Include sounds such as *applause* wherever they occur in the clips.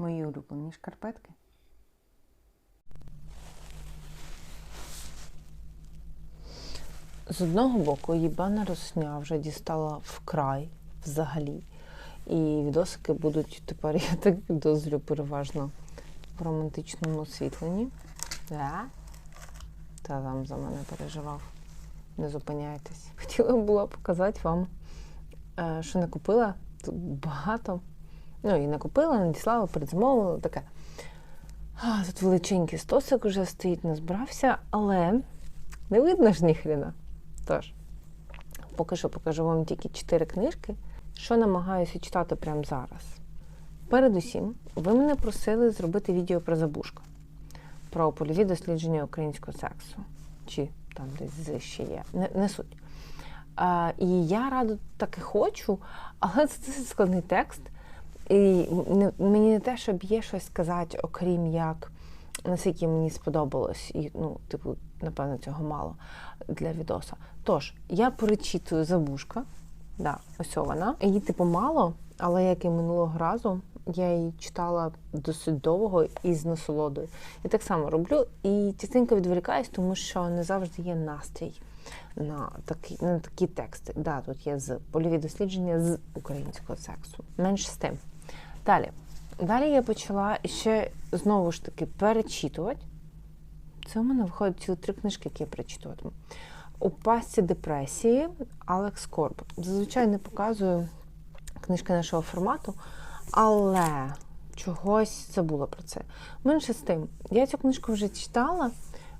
Мої улюблені шкарпетки. З одного боку, їбана росня вже дістала вкрай взагалі. І відосики будуть тепер, *laughs* я так підозрюю, переважно в романтичному освітленні. Да? Та там за мене переживав. Не зупиняйтесь. *laughs* Хотіла була показати вам, е, що не купила. Тут багато. Ну, і не купила, надіслала, передзамовила, таке. А, тут величенький стосик вже стоїть, не збирався, але не видно ж ніхрена. Тож, поки що покажу вам тільки чотири книжки, що намагаюся читати прямо зараз. Передусім, ви мене просили зробити відео про забушку, про польові дослідження українського сексу. Чи там десь ще є. Не, не суть. А, і я радо так і хочу, але *laughs* це складний текст. І мені не те, щоб є щось сказати, окрім як наскільки мені сподобалось, і ну, типу, напевно, цього мало для відоса. Тож, я перечитую забушка. Да, ось вона. Її, типу, мало, але як і минулого разу, я її читала досить довго і з насолодою. І так само роблю. І частенько відволікаюсь, тому що не завжди є настрій на такі, на такі тексти. Да, тут є з польові дослідження з українського сексу. Менш з тим. Далі. Далі я почала ще знову ж таки перечитувати. Це у мене виходить цілі три книжки, які я перечитуватиму. У пастці депресії Алекс Корб. Зазвичай не показую книжки нашого формату, але чогось забула про це. Менше з тим, я цю книжку вже читала,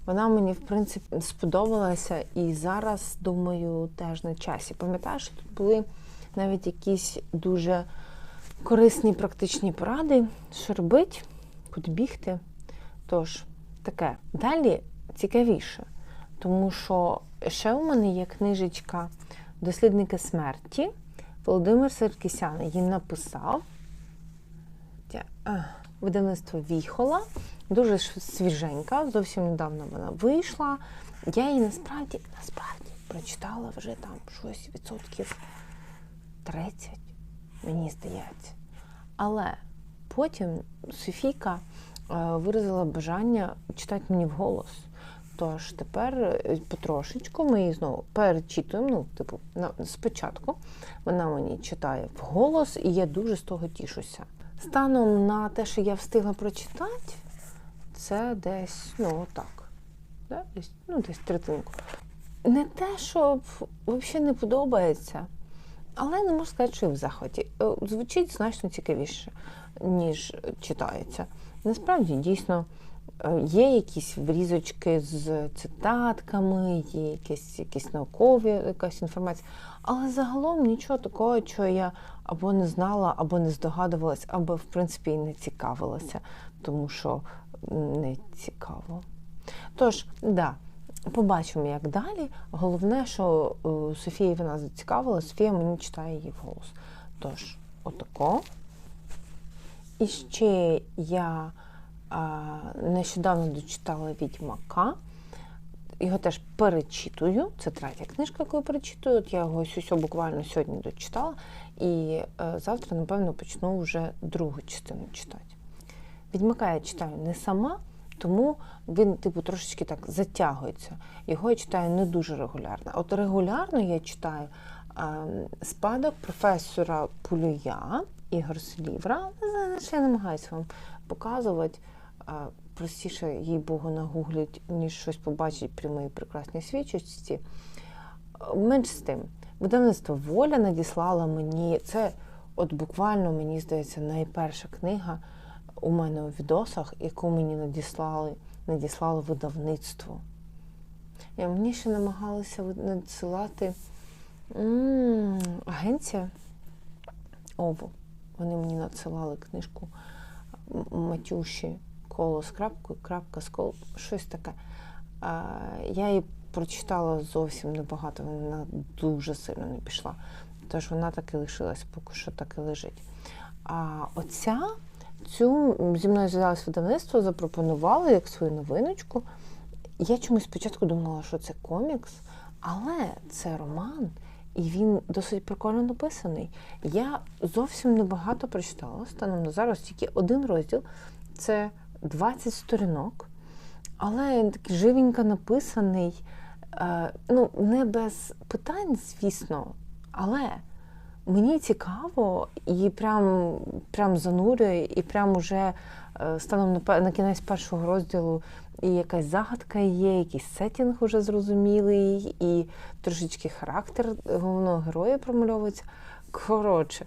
вона мені, в принципі, сподобалася, і зараз, думаю, теж на часі. Пам'ятаю, що тут були навіть якісь дуже корисні практичні поради, що робити, куди бігти. Тож, таке. Далі цікавіше, тому що ще у мене є книжечка Дослідники смерті. Володимир Серкісян її написав. Видавництво Віхола. Дуже свіженька, зовсім недавно вона вийшла. Я її насправді насправді прочитала вже там щось відсотків 30, мені здається. Але потім Софійка виразила бажання читати мені вголос. Тож тепер потрошечку ми її знову перечитуємо. Ну, типу, спочатку вона мені читає вголос, і я дуже з того тішуся. Станом на те, що я встигла прочитати, це десь, ну, так, десь, ну, десь третинку. Не те, що взагалі не подобається, але не можу сказати, що і в захваті. Звучить значно цікавіше, ніж читається. Насправді, дійсно, є якісь врізочки з цитатками, є якісь, якісь наукові якась інформація. Але загалом нічого такого, що я або не знала, або не здогадувалась, або, в принципі, і не цікавилася, тому що не цікаво. Тож, да, побачимо, як далі. Головне, що Софія вона зацікавила, Софія мені читає її вголос. Тож, отако. І ще я а, нещодавно дочитала Відьмака. Його теж перечитую. Це третя книжка, яку я перечитую. От я його ось буквально сьогодні дочитала. І е, завтра, напевно, почну вже другу частину читати. Відьмака я читаю не сама, тому він, типу, трошечки так затягується. Його я читаю не дуже регулярно. От регулярно я читаю спадок професора Пулюя Ігор Слівра. Я намагаюся вам показувати. Простіше, їй Богу, нагуглять, ніж щось побачить при моїй прекрасній свідчості. Менш з тим, видавництво Воля надіслала мені, це от буквально, мені здається, найперша книга у мене у відосах, яку мені надіслали, надіслало видавництво. І мені ще намагалися надсилати агенція Ово. Вони мені надсилали книжку Матюші коло з крапкою, крапка з коло, щось таке. А, я її прочитала зовсім небагато, вона дуже сильно не пішла. Тож вона так і лишилась, поки що так і лежить. А оця, цю зі мною зв'язалось видавництво, запропонували як свою новиночку. Я чомусь спочатку думала, що це комікс, але це роман. І він досить прикольно написаний. Я зовсім небагато прочитала станом на зараз тільки один розділ це 20 сторінок, але він такий живенько написаний. Е, ну, не без питань, звісно, але мені цікаво і прям, прям занурює, і прям уже е, станом на, кінець першого розділу і якась загадка є, якийсь сетінг уже зрозумілий, і трошечки характер головного героя промальовується. Коротше,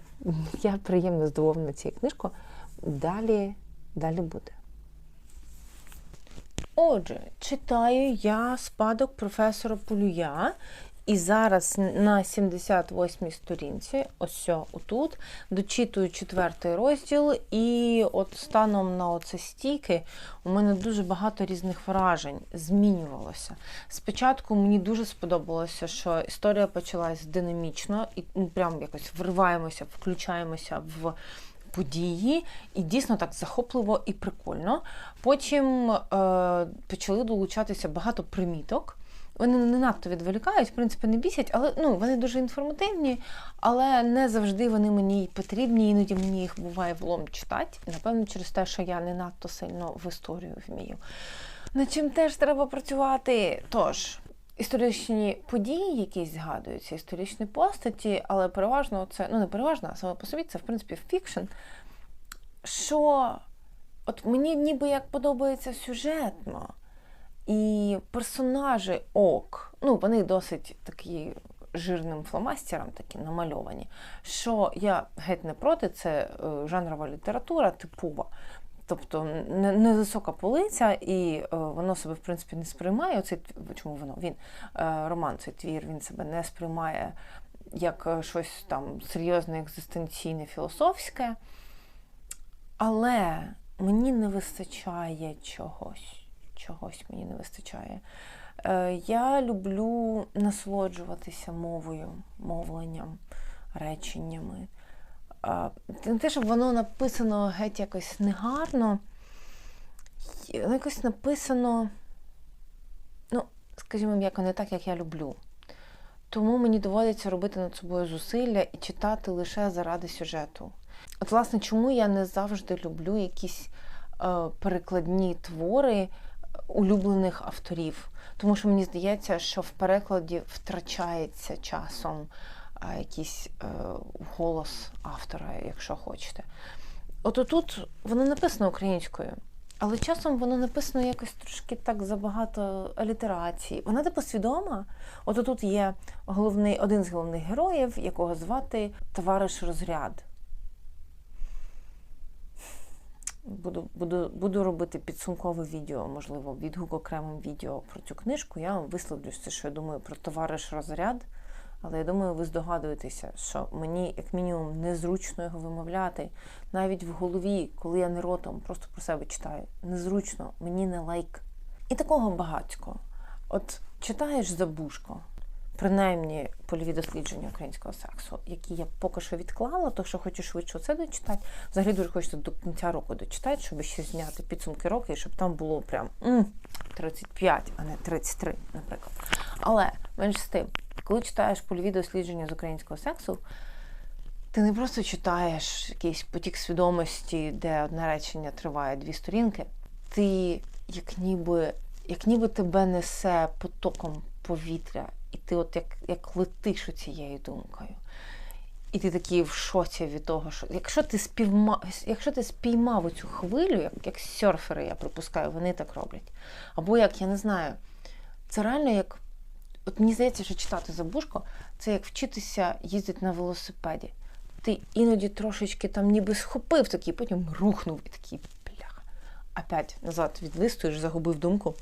я приємно здивована цією книжкою. Далі, далі буде. Отже, читаю я спадок професора Полюя. І зараз на 78-й сторінці, ось отут, дочитую четвертий розділ, і от станом на оце стійки у мене дуже багато різних вражень змінювалося. Спочатку мені дуже сподобалося, що історія почалась динамічно, і ну, прям якось вриваємося, включаємося в події, і дійсно так захопливо і прикольно. Потім е, почали долучатися багато приміток. Вони не надто відволікають, в принципі, не бісять, але ну, вони дуже інформативні, але не завжди вони мені потрібні, іноді мені їх буває влом читати. Напевно, через те, що я не надто сильно в історію вмію. Над чим теж треба працювати. Тож, історичні події, якісь згадуються, історичні постаті, але переважно це, ну не переважно, а саме по собі, це в принципі фікшн. Що от мені ніби як подобається сюжетно. І персонажі ок, ну вони досить такі жирним фломастером такі намальовані. Що я геть не проти, це е, жанрова література типова. Тобто не- невисока полиця, і е, воно себе в принципі не сприймає. Оцей чому воно він е, роман, цей твір, він себе не сприймає як щось там серйозне, екзистенційне, філософське. Але мені не вистачає чогось. Чогось мені не вистачає. Е, Я люблю насолоджуватися мовою, мовленням, реченнями. Не те, щоб воно написано геть якось негарно, воно якось написано, ну, скажімо, м'яко, не так, як я люблю. Тому мені доводиться робити над собою зусилля і читати лише заради сюжету. От, власне, чому я не завжди люблю якісь е, перекладні твори улюблених авторів. Тому що мені здається, що в перекладі втрачається часом якийсь е, голос автора, якщо хочете. От тут воно написано українською, але часом воно написано якось трошки так забагато алітерації. Вона типу свідома. От тут є головний, один з головних героїв, якого звати товариш розряд. Буду, буду, буду робити підсумкове відео, можливо, відгук окремим відео про цю книжку. Я вам висловлю все, що я думаю про товариш розряд. Але я думаю, ви здогадуєтеся, що мені, як мінімум, незручно його вимовляти. Навіть в голові, коли я не ротом, просто про себе читаю. Незручно, мені не лайк. І такого багатько. От читаєш забушко, принаймні польові дослідження українського сексу, які я поки що відклала, то що хочу швидше це дочитати. Взагалі дуже хочеться до кінця року дочитати, щоб ще зняти підсумки року, і щоб там було прям 35, а не 33, наприклад. Але менш з тим, коли читаєш польові дослідження з українського сексу, ти не просто читаєш якийсь потік свідомості, де одне речення триває дві сторінки, ти як ніби, як ніби тебе несе потоком повітря, і ти от як, як летиш цією думкою. І ти такий в шоці від того, що якщо ти співма... якщо ти спіймав цю хвилю, як, як серфери, я припускаю, вони так роблять. Або як, я не знаю, це реально як. От мені здається, що читати забушко це як вчитися їздити на велосипеді. Ти іноді трошечки там ніби схопив такий, потім рухнув і такий бляха. Опять назад відлистуєш, загубив думку,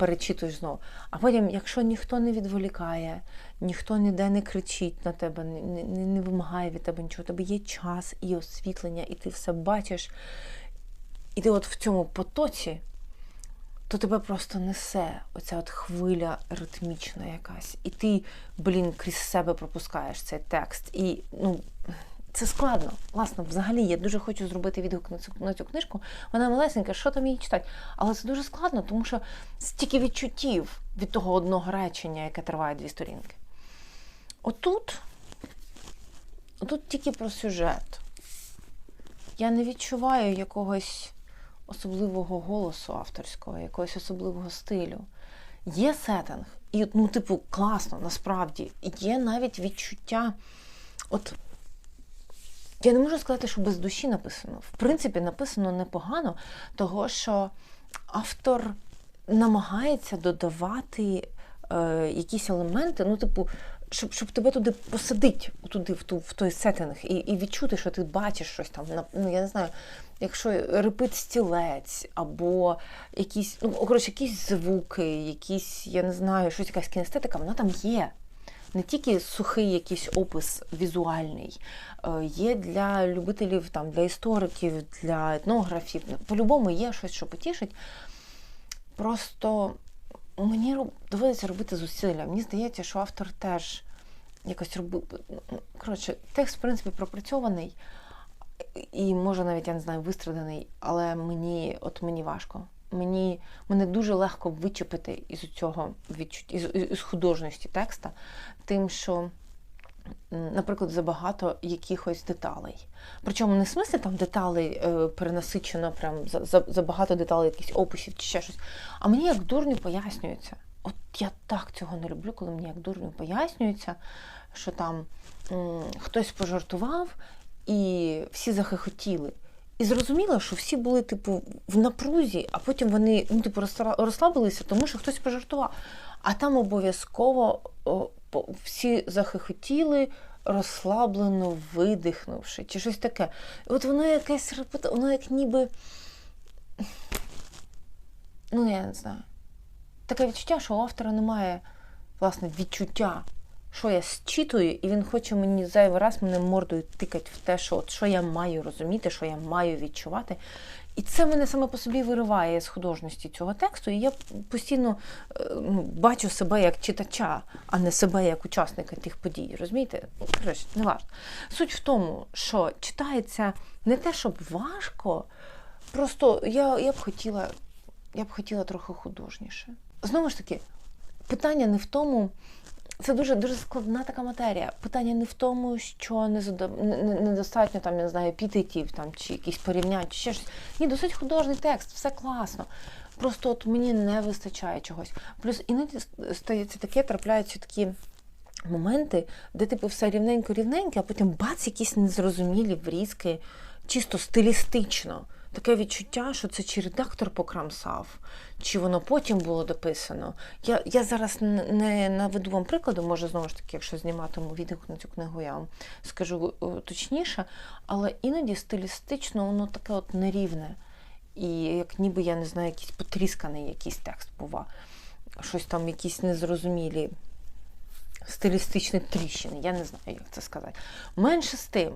перечитуєш знову. А потім, якщо ніхто не відволікає, ніхто ніде не кричить на тебе, не, не, не вимагає від тебе нічого, тебе є час і освітлення, і ти все бачиш. І ти от в цьому потоці, то тебе просто несе оця от хвиля ритмічна якась. І ти, блін, крізь себе пропускаєш цей текст. І ну, це складно. Власне, взагалі, я дуже хочу зробити відгук на цю, на цю книжку. Вона малесенька, що там її читати? Але це дуже складно, тому що стільки відчуттів від того одного речення, яке триває дві сторінки. Отут тут тільки про сюжет. Я не відчуваю якогось особливого голосу авторського, якогось особливого стилю. Є сеттинг, і, ну, типу, класно, насправді. Є навіть відчуття. От я не можу сказати, що без душі написано. В принципі, написано непогано, того що автор намагається додавати е, якісь елементи, ну, типу, щоб щоб тебе туди посадити, туди, в, ту, в той сеттинг, і і відчути, що ти бачиш щось там. Ну, я не знаю, якщо репит стілець, або якісь, ну, коротше, якісь звуки, якісь, я не знаю, щось якась кінестетика, вона там є. Не тільки сухий якийсь опис візуальний, е, є для любителів, там, для істориків, для етнографів. По-любому є щось, що потішить. Просто мені доводиться робити зусилля. Мені здається, що автор теж якось робив. Коротше, текст, в принципі, пропрацьований і, може, навіть, я не знаю, вистраданий, але мені от мені важко. Мені мене дуже легко вичепити із цього відчуття, із, із художності текста, тим, що, наприклад, забагато якихось деталей. Причому не в смислі там деталей е, перенасичено, прям за, за, за деталей, якихось описів чи ще щось. А мені як дурню пояснюється. От я так цього не люблю, коли мені як дурню пояснюється, що там м, хтось пожартував і всі захихотіли. І зрозуміло, що всі були, типу, в напрузі, а потім вони ну, типу, розслабилися, тому що хтось пожартував. А там обов'язково всі захихотіли, розслаблено видихнувши, чи щось таке. От воно якесь воно як ніби. Ну, я не знаю. Таке відчуття, що у автора немає власне відчуття що я зчитую, і він хоче мені зайвий раз мене мордою тикати в те, що от, що я маю розуміти, що я маю відчувати. І це мене саме по собі вириває з художності цього тексту. І я постійно е, ну, бачу себе як читача, а не себе як учасника тих подій. Розумієте? Коротше, не важливо. Суть в тому, що читається не те, щоб важко, просто я, я б хотіла, я б хотіла трохи художніше. Знову ж таки, питання не в тому. Це дуже дуже складна така матерія. Питання не в тому, що недостатньо там, я не знаю, підтитів там чи якісь порівнянь, чи ще щось. Ні, досить художній текст, все класно. Просто от мені не вистачає чогось. Плюс іноді стається таке, трапляються такі моменти, де типу все рівненько-рівненьке, а потім бац, якісь незрозумілі врізки, чисто стилістично таке відчуття, що це чи редактор покрамсав, чи воно потім було дописано. Я я зараз не наведу вам прикладу, може, знову ж таки, якщо зніматиму відгук на цю книгу, я вам скажу е, точніше, але іноді стилістично воно таке от нерівне. І як ніби, я не знаю, якийсь потрісканий якийсь текст бува. Щось там, якісь незрозумілі стилістичні тріщини, я не знаю, як це сказати. Менше з тим.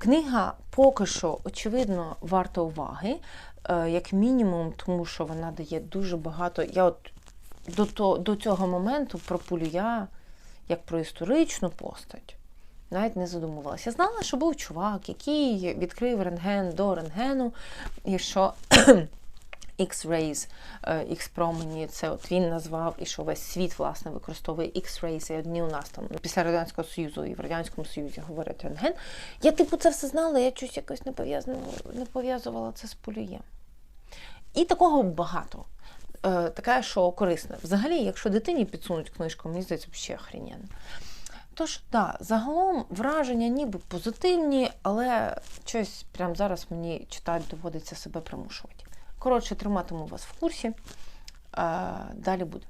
Книга поки що, очевидно, варта уваги, е, як мінімум, тому що вона дає дуже багато. Я от до то, до цього моменту про Пулюя, як про історичну постать, навіть не задумувалася. Я знала, що був чувак, який відкрив рентген до рентгену, і що X-Rays, X-промені, це от він назвав, і що весь світ власне використовує X-Rays, і одні у нас там після Радянського Союзу і в Радянському Союзі говорять рентген. Я, типу, це все знала, я щось якось не не пов'язувала це з полієм. І такого багато. Е, Таке, що корисне. Взагалі, якщо дитині підсунуть книжку, мені здається, ще охрененно. Тож, так, да, загалом враження ніби позитивні, але щось прямо зараз мені читати доводиться себе примушувати. Коротше, триматиму вас в курсі. Далі буде.